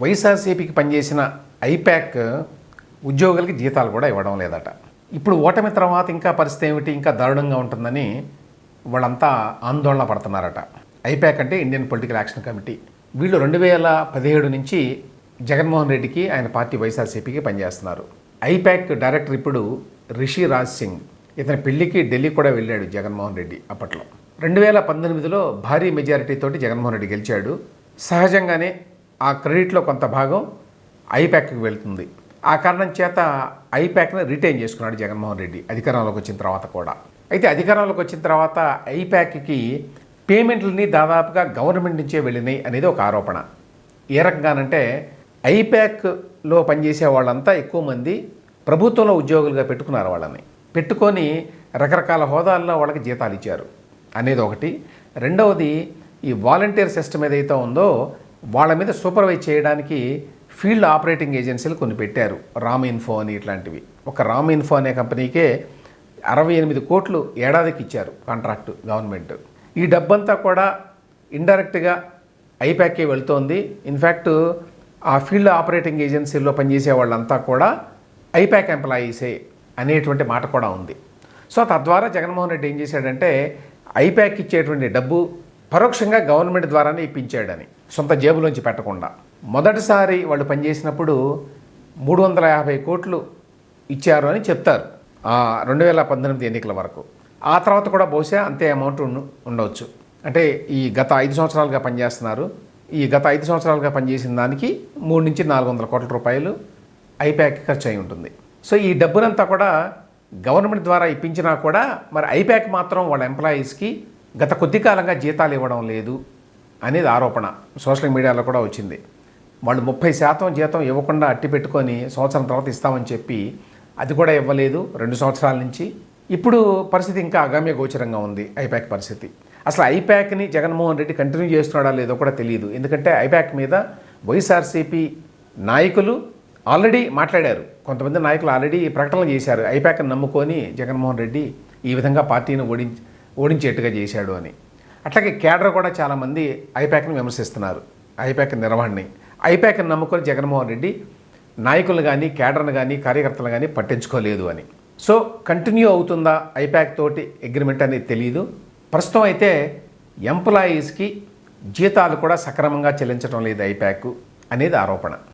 వైఎస్ఆర్సీపీకి పనిచేసిన ఐప్యాక్ ఉద్యోగులకి జీతాలు కూడా ఇవ్వడం లేదట. ఇప్పుడు ఓటమి తర్వాత ఇంకా పరిస్థితి ఏమిటి? ఇంకా దారుణంగా ఉంటుందని వాళ్ళంతా ఆందోళన పడుతున్నారట. ఐప్యాక్ అంటే ఇండియన్ పొలిటికల్ యాక్షన్ కమిటీ. వీళ్ళు రెండు వేల పదిహేడు నుంచి జగన్మోహన్ రెడ్డికి ఆయన పార్టీ వైఎస్ఆర్సీపీకి పనిచేస్తున్నారు. ఐప్యాక్ డైరెక్టర్ ఇప్పుడు రిషి రాజ్ సింగ్. ఇతని పెళ్ళికి ఢిల్లీ కూడా వెళ్ళాడు జగన్మోహన్ రెడ్డి అప్పట్లో. రెండు వేల పంతొమ్మిదిలో భారీ మెజారిటీతోటి జగన్మోహన్ రెడ్డి గెలిచాడు. సహజంగానే ఆ క్రెడిట్లో కొంత భాగం ఐప్యాక్కి వెళ్తుంది. ఆ కారణం చేత ఐప్యాక్ని రిటైన్ చేసుకున్నాడు జగన్మోహన్ రెడ్డి అధికారంలోకి వచ్చిన తర్వాత కూడా. అయితే అధికారంలోకి వచ్చిన తర్వాత ఐప్యాక్కి పేమెంట్లని దాదాపుగా గవర్నమెంట్ నుంచే వెళ్ళినాయి అనేది ఒక ఆరోపణ. ఏ రకంగానంటే ఐప్యాక్లో పనిచేసే వాళ్ళంతా ఎక్కువ మంది ప్రభుత్వంలో ఉద్యోగులుగా పెట్టుకున్నారు వాళ్ళని. పెట్టుకొని రకరకాల హోదాల్లో వాళ్ళకి జీతాలు ఇచ్చారు. అనేది ఒకటి. రెండవది ఈ వాలంటీర్ సిస్టమ్ ఏదైతే ఉందో వాళ్ళ మీద సూపర్వైజ్ చేయడానికి ఫీల్డ్ ఆపరేటింగ్ ఏజెన్సీలు కొన్ని పెట్టారు. రామ్ ఇన్ఫో అని ఇట్లాంటివి. ఒక రామ్ ఇన్ఫో అనే కంపెనీకే అరవై ఎనిమిది కోట్లు ఏడాదికి ఇచ్చారు కాంట్రాక్ట్ గవర్నమెంట్. ఈ డబ్బంతా కూడా ఇండైరెక్ట్గా ఐప్యాక్కే వెళ్తోంది. ఇన్ఫ్యాక్ట్ ఆ ఫీల్డ్ ఆపరేటింగ్ ఏజెన్సీల్లో పనిచేసే వాళ్ళంతా కూడా ఐప్యాక్ ఎంప్లాయీసే అనేటువంటి మాట కూడా ఉంది. సో తద్వారా జగన్మోహన్ రెడ్డి ఏం చేశాడంటే ఐప్యాక్ ఇచ్చేటువంటి డబ్బు పరోక్షంగా గవర్నమెంట్ ద్వారానే ఇప్పించాడని సొంత జేబులోంచి పెట్టకుండా. మొదటిసారి వాళ్ళు పనిచేసినప్పుడు మూడు వందల యాభై కోట్లు ఇచ్చారు అని చెప్తారు రెండు వేల పంతొమ్మిది ఎన్నికల వరకు. ఆ తర్వాత కూడా బహుశా అంతే అమౌంట్ ఉండవచ్చు అంటే ఈ గత ఐదు సంవత్సరాలుగా పనిచేస్తున్నారు. ఈ గత ఐదు సంవత్సరాలుగా పనిచేసిన దానికి మూడు నుంచి నాలుగు వందల కోట్ల రూపాయలు ఐప్యాక్ ఖర్చు అయి ఉంటుంది. సో ఈ డబ్బునంతా కూడా గవర్నమెంట్ ద్వారా ఇప్పించినా కూడా మరి ఐప్యాక్ మాత్రం వాళ్ళ ఎంప్లాయీస్కి గత కొద్ది కాలంగా జీతాలు ఇవ్వడం లేదు అనేది ఆరోపణ. సోషల్ మీడియాలో కూడా వచ్చింది. వాళ్ళు ముప్పై శాతం జీతం ఇవ్వకుండా అట్టి పెట్టుకొని సంవత్సరం తర్వాత ఇస్తామని చెప్పి అది కూడా ఇవ్వలేదు రెండు సంవత్సరాల నుంచి. ఇప్పుడు పరిస్థితి ఇంకా అగమ్య గోచరంగా ఉంది ఐప్యాక్ పరిస్థితి. అసలు ఐప్యాక్ని జగన్మోహన్ రెడ్డి కంటిన్యూ చేస్తున్నాడా లేదో కూడా తెలియదు ఎందుకంటే ఐప్యాక్ మీద వైఎస్ఆర్సీపీ నాయకులు ఆల్రెడీ మాట్లాడారు. కొంతమంది నాయకులు ఆల్రెడీ ప్రకటనలు చేశారు. ఐప్యాక్ని నమ్ముకొని జగన్మోహన్ రెడ్డి ఈ విధంగా పార్టీని ఓడించి ఓడించేట్టుగా చేశాడు అని. అట్లాగే కేడర్ కూడా చాలామంది ఐప్యాక్ని విమర్శిస్తున్నారు. ఐప్యాక్ నిర్వహణని. ఐప్యాక్ని నమ్ముకొని జగన్మోహన్ రెడ్డి నాయకులను కానీ కేడర్ను కానీ కార్యకర్తలు కానీ పట్టించుకోలేదు అని. సో కంటిన్యూ అవుతుందా ఐప్యాక్ తోటి అగ్రిమెంట్ అనేది తెలియదు ప్రస్తుతం అయితే ఎంప్లాయీస్కి జీతాలు కూడా సక్రమంగా చెల్లించడం లేదు ఐప్యాక్ అనేది ఆరోపణ.